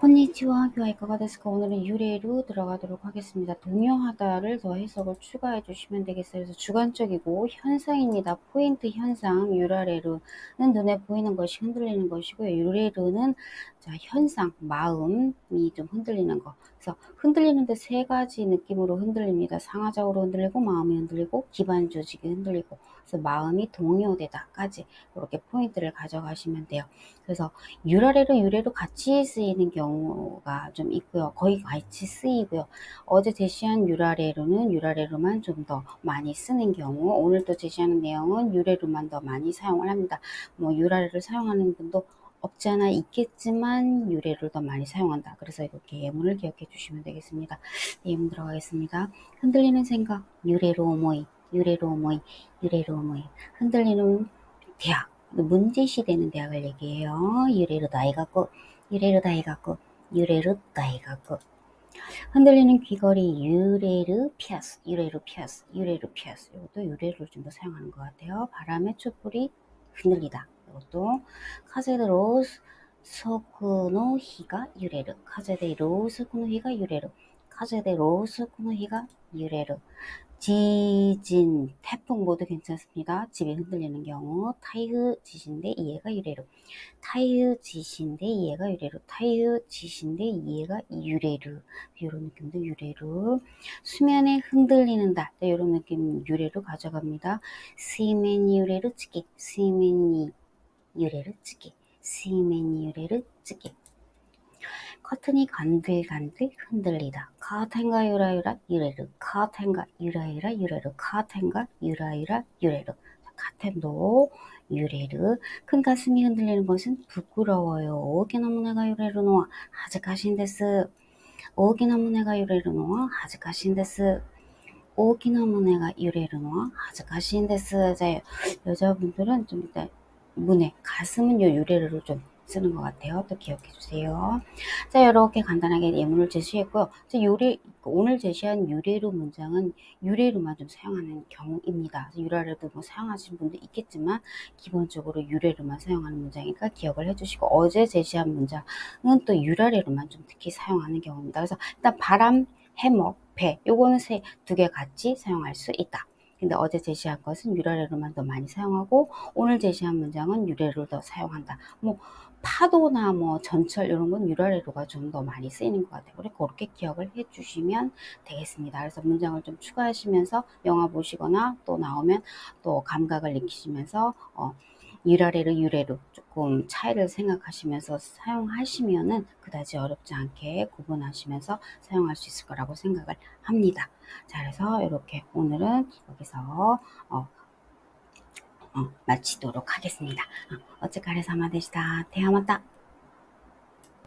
konnichiwa, 교화 이카가 데스까? 오늘은 유래로 들어가도록 하겠습니다. 동요하다를 더 해석을 추가해 주시면 되겠어요. 그래서 주관적이고 현상입니다. 포인트 현상, 유라레르는 눈에 보이는 것이 흔들리는 것이고요. 유레르는 자, 현상, 마음이 좀 흔들리는 거. 그래서 흔들리는데 세 가지 느낌으로 흔들립니다. 상하적으로 흔들리고, 마음이 흔들리고, 기반 조직이 흔들리고, 그래서 마음이 동요되다까지 이렇게 포인트를 가져가시면 돼요. 그래서 유라레로 유래로 같이 쓰이는 경우가 좀 있고요. 거의 같이 쓰이고요. 어제 제시한 유라레로는 유라레로만 좀 더 많이 쓰는 경우, 오늘 또 제시하는 내용은 유래로만 더 많이 사용을 합니다. 뭐 유라레를 사용하는 분도 없지 않아 있겠지만 유래를 더 많이 사용한다. 그래서 이렇게 예문을 기억해 주시면 되겠습니다. 예문 들어가겠습니다. 흔들리는 생각, 유래로 오모이, 유래로 오모이, 유래로 오모이. 흔들리는 대학, 문제시 되는 대학을 얘기해요. 유래로 다이가고, 유래로 다이가고, 유래로 다이가고. 흔들리는 귀걸이 유레르 피아스, 유레르 피아스, 유레르 피아스. 이것도 유레를 좀 더 사용하는 것 같아요. 바람의 촛불이 흔들리다. 이것도 카제데 로스 소쿠노 히가 유레르, 카제데 로스쿠노 히가 유레르, 로스쿠노 히가 유레르. 지진, 태풍 모두 괜찮습니다. 집이 흔들리는 경우 타이흐 지신대 이해가 유래로 타이흐 지신대 이해가 유래로 타이흐 지신대 이해가 유래로 이런 느낌도 유래로 수면에 흔들리는 달. 이런 느낌 유래로 가져갑니다. 스이멘 유래로 찌기 스이멘 유래로 찌기 스이멘 유래로 찌기 커튼이 간들간들 흔들리다. 카텐가 유라유라 유레르. 카텐가 유라유라 유레르. 카텐가 유라유라 유레르. 카텐도 유레르. 큰 가슴이 흔들리는 것은 부끄러워요. 오기나무네가 유레르 노아 하즈카신데스. 오기나무네가 유레르 노아 하즈카신데스. 오기나무네가 유레르 노아 하즈카신데스. 자, 여자분들은 좀 이따 문에 가슴은 요 유레르를 좀 쓰는 것 같아요. 또 기억해 주세요. 자, 이렇게 간단하게 예문을 제시했고요. 자, 요리, 오늘 제시한 유래로 문장은 유래로만 좀 사용하는 경우입니다. 유라래도 뭐 사용하시는 분도 있겠지만 기본적으로 유래로만 사용하는 문장이니까 기억을 해 주시고 어제 제시한 문장은 또 유라래로만 좀 특히 사용하는 경우입니다. 그래서 일단 바람, 해먹, 배 요거는 세 두 개 같이 사용할 수 있다. 근데 어제 제시한 것은 유라래로만 더 많이 사용하고 오늘 제시한 문장은 유래로 더 사용한다. 뭐 파도나 뭐 전철 이런 건 유라레로가 좀 더 많이 쓰이는 것 같아요. 그래 그렇게 기억을 해주시면 되겠습니다. 그래서 문장을 좀 추가하시면서 영화 보시거나 또 나오면 또 감각을 느끼시면서 어, 유라레로 유래로 조금 차이를 생각하시면서 사용하시면은 그다지 어렵지 않게 구분하시면서 사용할 수 있을 거라고 생각을 합니다. 자, 그래서 이렇게 오늘은 여기서 어, 어, 마치도록 하겠습니다. 어, 어찌카레 사마 되시다. 대화마다